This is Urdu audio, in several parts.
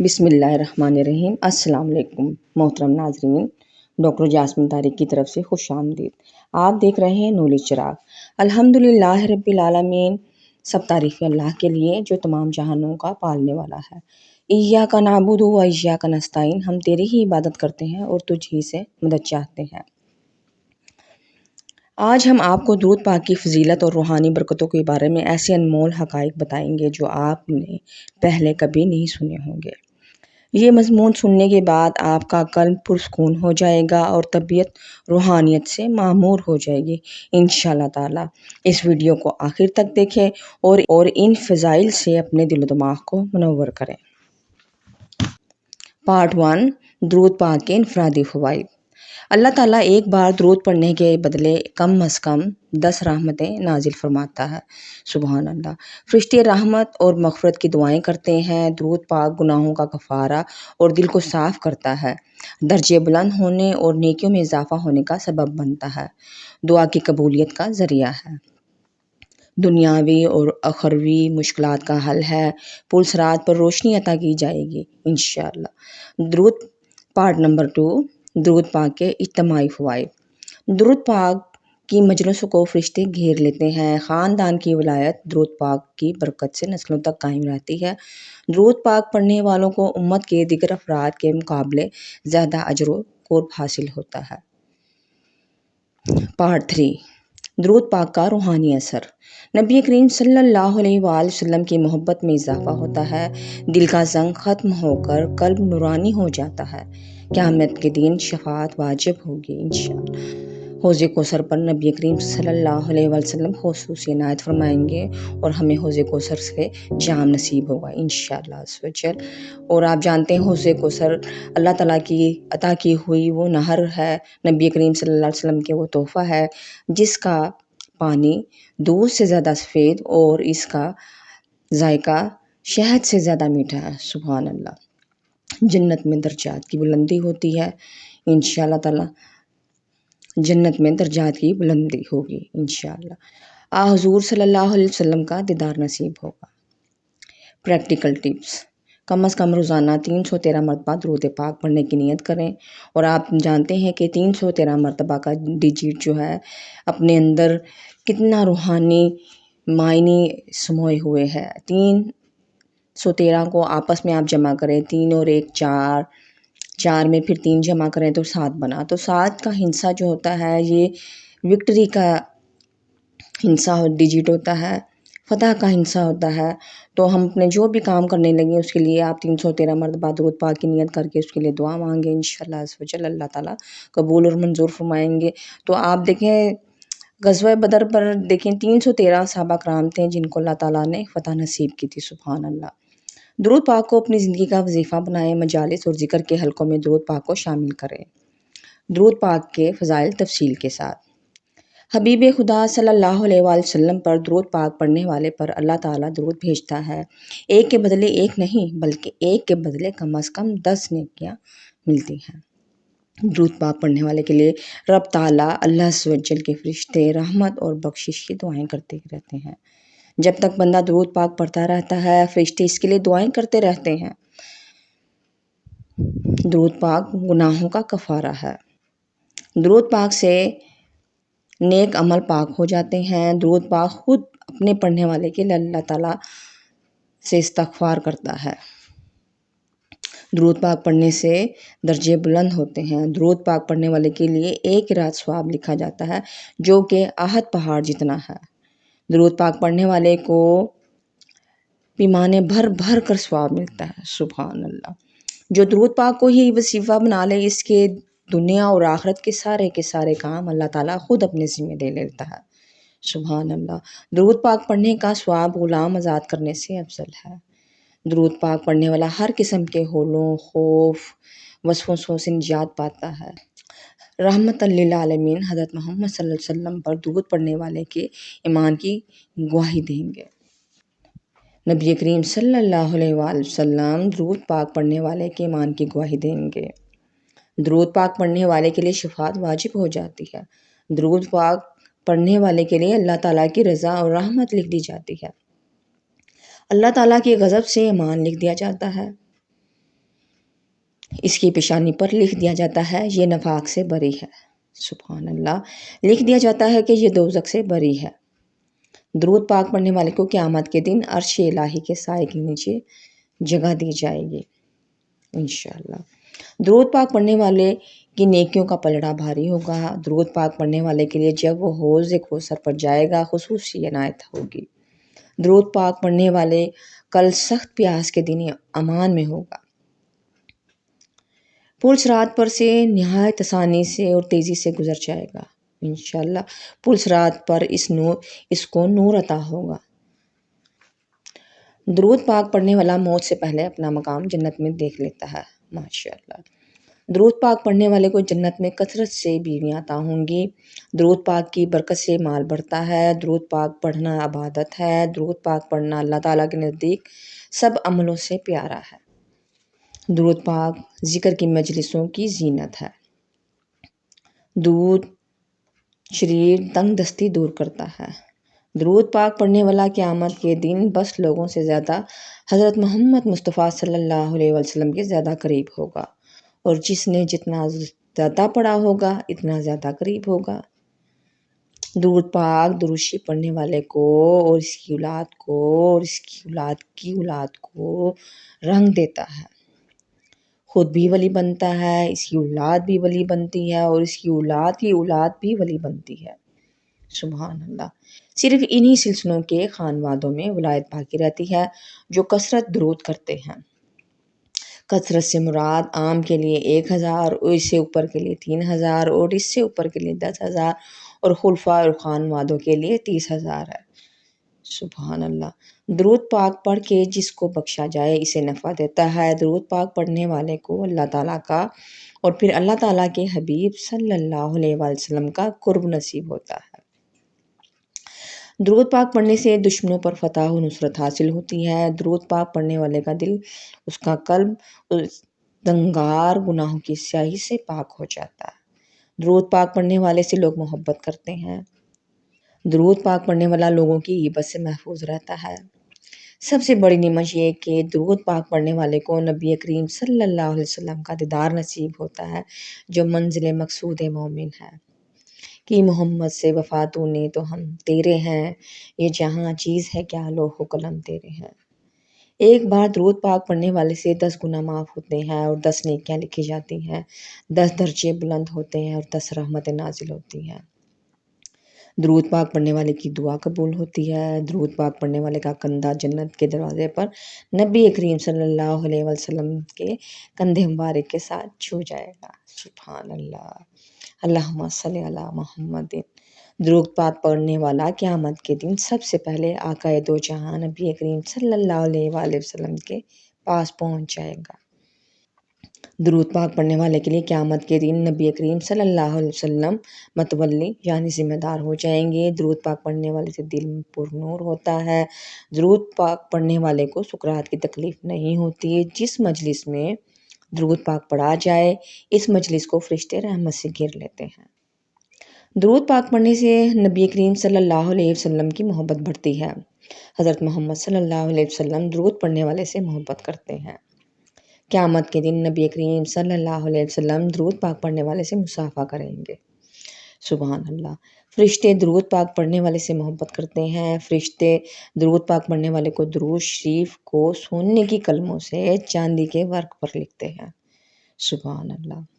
بسم اللہ الرحمن الرحیم السلام علیکم محترم ناظرین. ڈاکٹر جاسمین طارق کی طرف سے خوش آمدید. آپ دیکھ رہے ہیں نولی چراغ. الحمد للہ رب العالمین، سب تعریف اللہ کے لیے جو تمام جہانوں کا پالنے والا ہے. ایا کا نابود و ایا کا نستعین، ہم تیری ہی عبادت کرتے ہیں اور تجھ ہی سے مدد چاہتے ہیں. آج ہم آپ کو درود پاک کی فضیلت اور روحانی برکتوں کے بارے میں ایسے انمول حقائق بتائیں گے جو آپ نے پہلے کبھی نہیں سنے ہوں گے. یہ مضمون سننے کے بعد آپ کا قلب پرسکون ہو جائے گا اور طبیعت روحانیت سے معمور ہو جائے گی ان شاء اللہ تعالیٰ۔ اس ویڈیو کو آخر تک دیکھیں اور اور ان فضائل سے اپنے دل و دماغ کو منور کریں۔ پارٹ ون، درود پاک کے انفرادی فوائد۔ اللہ تعالیٰ ایک بار درود پڑھنے کے بدلے کم از کم دس رحمتیں نازل فرماتا ہے۔ سبحان اللہ۔ فرشتے رحمت اور مغفرت کی دعائیں کرتے ہیں۔ درود پاک گناہوں کا کفارہ اور دل کو صاف کرتا ہے۔ درجے بلند ہونے اور نیکیوں میں اضافہ ہونے کا سبب بنتا ہے۔ دعا کی قبولیت کا ذریعہ ہے۔ دنیاوی اور اخروی مشکلات کا حل ہے۔ پلسرات پر روشنی عطا کی جائے گی۔ انشاءاللہ۔ درود پارٹ نمبر ٹو درود پاک کے اجتماعی فوائد۔ درود پاک کی مجلسوں کو فرشتے گھیر لیتے ہیں۔ خاندان کی ولایت درود پاک کی برکت سے نسلوں تک قائم رہتی ہے۔ درود پاک پڑھنے والوں کو امت کے دیگر افراد کے مقابلے زیادہ اجر و قرب حاصل ہوتا ہے۔ پارٹ تھری، درود پاک کا روحانی اثر۔ نبی کریم صلی اللہ علیہ وآلہ وسلم کی محبت میں اضافہ ہوتا ہے۔ دل کا زنگ ختم ہو کر قلب نورانی ہو جاتا ہے۔ قیامت کے دن شفاعت واجب ہوگی انشاءاللہ۔ حوض کوثر پر نبی کریم صلی اللہ علیہ وسلم خصوصی عنایت فرمائیں گے اور ہمیں حوض کوثر سے جام نصیب ہوگا انشاءاللہ شاء اور آپ جانتے ہیں حوض کوثر اللہ تعالیٰ کی عطا کی ہوئی وہ نہر ہے، نبی کریم صلی اللہ علیہ وسلم کے وہ تحفہ ہے، جس کا پانی دودھ سے زیادہ سفید اور اس کا ذائقہ شہد سے زیادہ میٹھا ہے، سبحان اللہ۔ جنت میں درجات کی بلندی ہوتی ہے۔ ان شاء اللہ تعالیٰ جنت میں درجات کی بلندی ہوگی، انشاءاللہ۔ آ، حضور صلی اللہ علیہ وسلم کا دیدار نصیب ہوگا۔ پریکٹیکل ٹپس کم از کم روزانہ تین سو تیرہ مرتبہ درود پاک پڑھنے کی نیت کریں۔ اور آپ جانتے ہیں کہ تین سو تیرہ مرتبہ کا ڈیجٹ جو ہے، اپنے اندر کتنا روحانی معنی سموئے ہوئے ہے۔ تین سو تیرہ کو آپس میں آپ جمع کریں، تین اور ایک، چار۔ چار میں پھر تین جمع کریں تو سات بنا۔ تو سات کا ہنسا جو ہوتا ہے، یہ وکٹری کا ہنسا ڈیجٹ ہوتا ہے، فتح کا ہنسا ہوتا ہے۔ تو ہم اپنے جو بھی کام کرنے لگیں، اس کے لیے آپ تین سو تیرہ مرتبہ درود پاک کی نیت کر کے اس کے لیے دعا مانگیں۔ ان شاء اللہ اللہ تعالیٰ قبول اور منظور فرمائیں گے۔ تو آپ دیکھیں، غزوہ بدر پر دیکھیں، تین سو تیرہ صحابہ کرام تھے جن کو اللہ تعالیٰ نے فتح نصیب کی تھی، سبحان اللہ۔ درود پاک کو اپنی زندگی کا وظیفہ بنائیں، مجالس اور ذکر کے حلقوں میں درود پاک کو شامل کریں۔ درود پاک کے فضائل تفصیل کے ساتھ۔ حبیب خدا صلی اللہ علیہ وآلہ وسلم پر درود پاک پڑھنے والے پر اللہ تعالیٰ درود بھیجتا ہے۔ ایک کے بدلے ایک نہیں، بلکہ ایک کے بدلے کم از کم دس نیکیاں ملتی ہیں۔ درود پاک پڑھنے والے کے لیے رب تعالیٰ اللہ سوجل کے فرشتے رحمت اور بخشش کی دعائیں کرتے رہتے ہیں۔ جب تک بندہ درود پاک پڑھتا رہتا ہے، فرشتے اس کے لیے دعائیں کرتے رہتے ہیں۔ درود پاک گناہوں کا کفارہ ہے۔ درود پاک سے نیک عمل پاک ہو جاتے ہیں۔ درود پاک خود اپنے پڑھنے والے کے لیے اللہ تعالیٰ سے استغفار کرتا ہے۔ درود پاک پڑھنے سے درجے بلند ہوتے ہیں۔ درود پاک پڑھنے والے کے لیے ایک رات سواب لکھا جاتا ہے، جو کہ آہت پہاڑ جتنا ہے۔ درود پاک پڑھنے والے کو پیمانے بھر بھر کر سواب ملتا ہے، سبحان اللہ۔ جو درود پاک کو ہی وصیفہ بنا لے، اس کے دنیا اور آخرت کے سارے کے سارے کام اللہ تعالیٰ خود اپنے ذمہ دے لیتا ہے۔ سبحان اللہ۔ درود پاک پڑھنے کا سواب غلام آزاد کرنے سے افضل ہے۔ درود پاک پڑھنے والا ہر قسم کے ہولوں خوف وصفوں سے نجات پاتا ہے۔ رحمت اللہ عالمین حضرت محمد صلی اللہ علیہ وسلم پر درود پڑھنے والے کے ایمان کی گواہی دیں گے۔ نبی کریم صلی اللہ علیہ وآلہ وسلم درود پاک پڑھنے والے کے ایمان کی گواہی دیں گے۔ درود پاک پڑھنے والے کے لیے شفاعت واجب ہو جاتی ہے۔ درود پاک پڑھنے والے کے لیے اللہ تعالیٰ کی رضا اور رحمت لکھ دی جاتی ہے۔ اللہ تعالیٰ کی غضب سے ایمان لکھ دیا جاتا ہے۔ اس کی پیشانی پر لکھ دیا جاتا ہے، یہ نفاق سے بری ہے۔ سبحان اللہ۔ لکھ دیا جاتا ہے کہ یہ دوزک سے بری ہے۔ درود پاک پڑھنے والے کو قیامت کے دن عرش الہی کے سائے کے نیچے جگہ دی جائے گی۔ انشاءاللہ۔ درود پاک پڑھنے والے کی نیکیوں کا پلڑا بھاری ہوگا۔ درود پاک پڑھنے والے کے لیے جب وہ حوض کوثر پر جائے گا، خصوصی عنایت ہوگی۔ درود پاک پڑھنے والے کل سخت پیاس کے دن امان میں ہوگا۔ پلس رات پر سے نہایت آسانی سے اور تیزی سے گزر جائے گا، انشاءاللہ۔ پلس رات پر اس نور اس کو نور عطا ہوگا۔ درود پاک پڑھنے والا موت سے پہلے اپنا مقام جنت میں دیکھ لیتا ہے ماشاء اللہ درود پاک پڑھنے والے کو جنت میں کثرت سے بیویاں عطا ہوں گی۔ درود پاک کی برکت سے مال بڑھتا ہے، درود پاک پڑھنا عبادت ہے، درود پاک پڑھنا اللہ تعالیٰ کے نزدیک سب عملوں سے پیارا ہے۔ درود پاک ذکر کی مجلسوں کی زینت ہے۔ دودھ شریر تنگ دستی دور کرتا ہے۔ درود پاک پڑھنے والا قیامت کے دن بس لوگوں سے زیادہ حضرت محمد مصطفیٰ صلی اللہ علیہ وسلم کے زیادہ قریب ہوگا اور جس نے جتنا زیادہ پڑھا ہوگا اتنا زیادہ قریب ہوگا۔ درود پاک دروشی پڑھنے والے کو اور اس کی اولاد کو اور اس کی اولاد کی اولاد کو رنگ دیتا ہے۔ خود بھی ولی بنتا ہے، اس کی اولاد بھی ولی بنتی ہے اور اس کی اولاد کی اولاد بھی ولی بنتی ہے۔ سبحان اللہ۔ صرف انہی سلسلوں کے خانوادوں میں ولایت باقی رہتی ہے جو کثرت درود کرتے ہیں۔ کثرت سے مراد عام کے لیے ایک ہزار اور اس سے اوپر کے لیے تین ہزار اور اس سے اوپر کے لیے دس ہزار اور خلفہ اور خانوادوں کے لیے تیس ہزار ہے۔ سبحان اللہ۔ درود پاک پڑھ کے جس کو بخشا جائے اسے نفع دیتا ہے۔ درود پاک پڑھنے والے کو اللہ تعالیٰ کا اور پھر اللہ تعالیٰ کے حبیب صلی اللہ علیہ وسلم کا قرب نصیب ہوتا ہے۔ درود پاک پڑھنے سے دشمنوں پر فتح و نصرت حاصل ہوتی ہے۔ درود پاک پڑھنے والے کا دل، اس کا قلب دنگار گناہوں کی سیاہی سے پاک ہو جاتا ہے۔ درود پاک پڑھنے والے سے لوگ محبت کرتے ہیں۔ درود پاک پڑھنے والا لوگوں کی عبت سے محفوظ رہتا ہے۔ سب سے بڑی نعمت یہ کہ درود پاک پڑھنے والے کو نبی کریم صلی اللہ علیہ وسلم کا دیدار نصیب ہوتا ہے، جو منزل مقصود مومن ہے۔ کہ محمد سے وفا تو نے تو ہم تیرے ہیں، یہ جہاں چیز ہے کیا لوہ و قلم تیرے ہیں۔ ایک بار درود پاک پڑھنے والے سے دس گنا معاف ہوتے ہیں اور دس نیکیاں لکھی جاتی ہیں۔ دس درجے بلند ہوتے ہیں اور دس رحمت نازل ہوتی ہیں۔ درود پاک پڑھنے والے کی دعا قبول ہوتی ہے۔ درود پاک پڑھنے والے کا کندھا جنت کے دروازے پر نبی کریم صلی اللہ علیہ وسلم کے کندھے مبارک کے ساتھ چھو جائے گا۔ سبحان اللہ۔ اللہ صلی اللہ محمد۔ درود پاک پڑھنے والا قیامت کے دن سب سے پہلے آقا دو جہاں نبی کریم صلی اللہ علیہ وآلہ وسلم کے پاس پہنچ جائے گا۔ درود پاک پڑھنے والے کے لیے قیامت کے دن نبی کریم صلی اللہ علیہ وسلم متولی یعنی ذمہ دار ہو جائیں گے۔ درود پاک پڑھنے والے سے دل پر نور ہوتا ہے۔ درود پاک پڑھنے والے کو سکرات کی تکلیف نہیں ہوتی۔ جس مجلس میں درود پاک پڑھا جائے، اس مجلس کو فرشتے رحمت سے گر لیتے ہیں۔ درود پاک پڑھنے سے نبی کریم صلی اللہ علیہ وسلم کی محبت بڑھتی ہے۔ حضرت محمد صلی اللہ علیہ وسلم درود پڑھنے والے سے محبت کرتے ہیں۔ قیامت کے دن نبی کریم صلی اللہ علیہ وسلم درود پاک پڑھنے والے سے مسافہ کریں گے۔ سبحان اللہ۔ فرشتے درود پاک پڑھنے والے سے محبت کرتے ہیں۔ فرشتے درود پاک پڑھنے والے کو درود شریف کو سونے کی قلموں سے چاندی کے ورک پر لکھتے ہیں۔ سبحان اللہ۔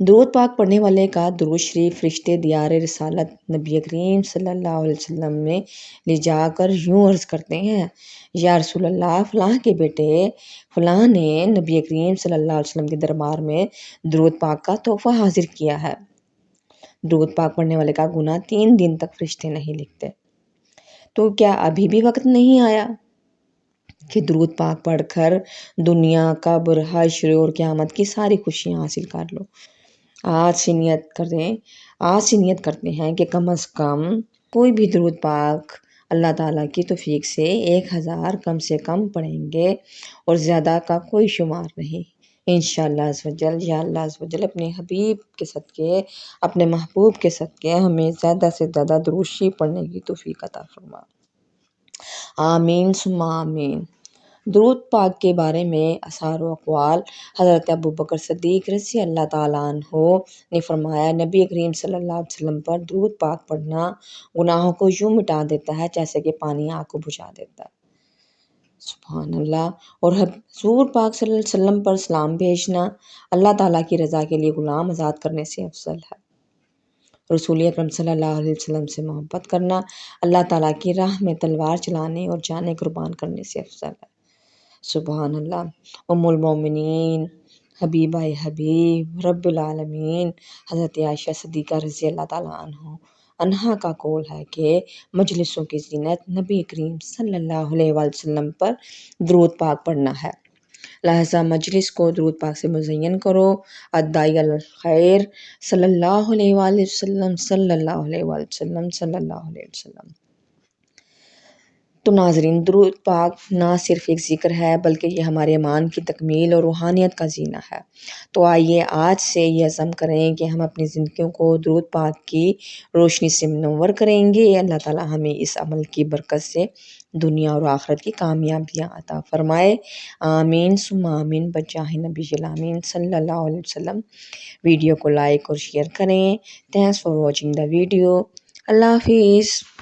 درود پاک پڑھنے والے کا درود شریف، فرشتے، دیار، رسالت، نبی کریم صلی اللہ علیہ وسلم میں لے جا کر یوں عرض کرتے ہیں، یا رسول اللہ، فلاں کے بیٹے، فلاں نے نبی کریم صلی اللہ علیہ وسلم کے دربار میں درود پاک کا تحفہ حاضر کیا ہے۔ درود پاک پڑھنے والے کا گناہ تین دن تک فرشتے نہیں لکھتے۔ تو کیا ابھی بھی وقت نہیں آیا کہ درود پاک پڑھ کر دنیا کا برہا شروع اور قیامت کی ساری خوشیاں حاصل کر لو؟ آج سے نیت کریں آج سے نیت کرتے ہیں کہ کم از کم کوئی بھی درود پاک اللہ تعالیٰ کی توفیق سے ایک ہزار کم سے کم پڑھیں گے اور زیادہ کا کوئی شمار نہیں۔ ان شاء اللہ وجل یا اللہ وجل اپنے حبیب کے صدقے، اپنے محبوب کے صدقے ہمیں زیادہ سے زیادہ دروشی پڑھنے کی توفیق عطا فرما۔ آمین سما آمین۔ درود پاک کے بارے میں اثار و اقوال حضرت ابو بکر صدیق رضی اللہ تعالیٰ عنہ نے فرمایا، نبی کریم صلی اللہ علیہ وسلم پر درود پاک پڑھنا گناہوں کو یوں مٹا دیتا ہے جیسے کہ پانی آگ کو بجھا دیتا ہے۔ سبحان اللہ۔ اور حضور پاک صلی اللہ علیہ وسلم پر سلام بھیجنا اللہ تعالیٰ کی رضا کے لیے غلام آزاد کرنے سے افضل ہے۔ رسول اکرم صلی اللہ علیہ وسلم سے محبت کرنا اللہ تعالیٰ کی راہ میں تلوار چلانے اور جانے قربان کرنے سے افضل ہے۔ سبحان اللہ۔ ام المومنین حبیبہ حبیب، رب العالمین۔ حضرت عائشہ صدیقہ رضی اللہ تعالیٰ عنہ، انہا کا قول ہے کہ مجلسوں کی زینت نبی کریم صلی اللہ علیہ وسلم پر درود پاک پڑھنا ہے۔ لہذا مجلس کو درود پاک سے مزین کرو۔ ادائی الخیر صلی اللہ علیہ وآلہ وسلم، صلی اللہ علیہ وآلہ وسلم، صلی اللہ علیہ وسلم۔ تو ناظرین، درود پاک نہ صرف ایک ذکر ہے، بلکہ یہ ہمارے ایمان کی تکمیل اور روحانیت کا زینہ ہے۔ تو آئیے آج سے یہ عزم کریں کہ ہم اپنی زندگیوں کو درود پاک کی روشنی سے منور کریں گے۔ اللہ تعالیٰ ہمیں اس عمل کی برکت سے دنیا اور آخرت کی کامیابیاں عطا فرمائے۔ آمین۔ سم آمین۔ بجاہ نبی الامین صلی اللہ علیہ وسلم۔ ویڈیو کو لائک اور شیئر کریں۔ Thanks for watching the video اللہ حافظ۔